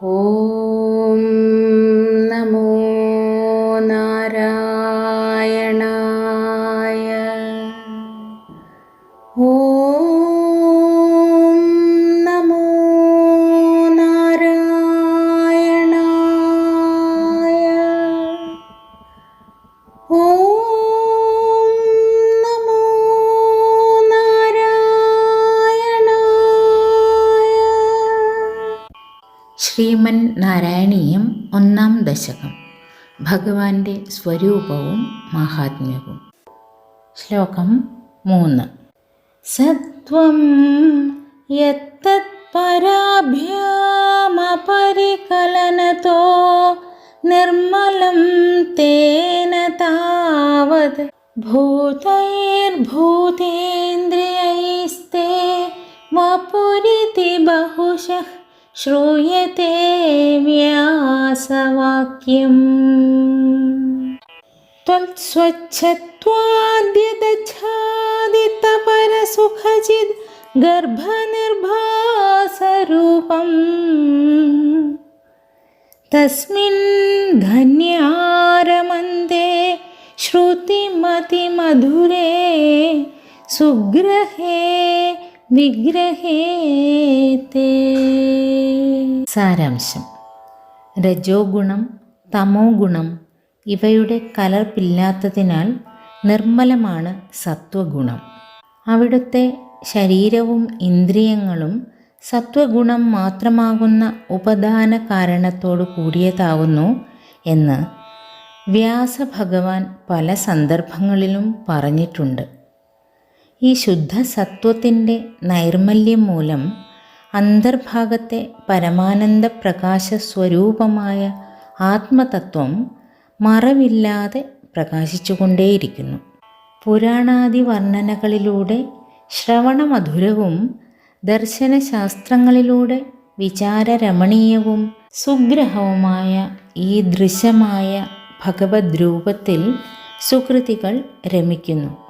ഓം നമോ നാരായണായ ഓ ശ്രീമൻ നാരായണീയം ഒന്നാം ദശകം. ഭഗവാന്റെ സ്വരൂപവും മഹാത്മ്യവും. ശ്ലോകം മൂന്ന്. സത്വം യത്തത്പരാഭ്യാമപരികലനതോ നിർമ്മലം തേന താവത് ഭൂതൈർഭൂതേന്ദ്രിയൈസ്തേ വപുരിതി ബഹുശഃ श्रूयते व्यासवाक्यम् त्वत्स्वच्छत्वाद्यदच्छादितपरसुखचिद् गर्भनिर्भासरूपम् तस्मिन् धन्यारमन्दे श्रुतिमतिमधुरे सुग्रहे വിഗ്രഹേത്തേ സാരാംശം. രജോ ഗുണം തമോ ഗുണം ഇവയുടെ കലർപ്പില്ലാത്തതിനാൽ നിർമ്മലമാണ് സത്വഗുണം. അവിടുത്തെ ശരീരവും ഇന്ദ്രിയങ്ങളും സത്വഗുണം മാത്രമാകുന്ന ഉപദാന കാരണത്തോടു കൂടിയതാകുന്നു എന്ന് വ്യാസഭഗവാൻ പല സന്ദർഭങ്ങളിലും പറഞ്ഞിട്ടുണ്ട്. ഈ ശുദ്ധ സത്വത്തിന്റെ നൈർമല്യം മൂലം അന്തർഭാഗത്തെ പരമാനന്ദ പ്രകാശ സ്വരൂപമായ ആത്മതത്വം മറവില്ലാതെ പ്രകാശിച്ചുകൊണ്ടേയിരിക്കുന്നു. പുരാണാദി വർണനകളിലൂടെ ശ്രവണമധുരവും ദർശനശാസ്ത്രങ്ങളിലൂടെ വിചാരരമണീയവും സുഗ്രഹവുമായ ഈ ദൃശ്യമായ ഭഗവത് രൂപത്തിൽ സുകൃതികൾ രമിക്കുന്നു.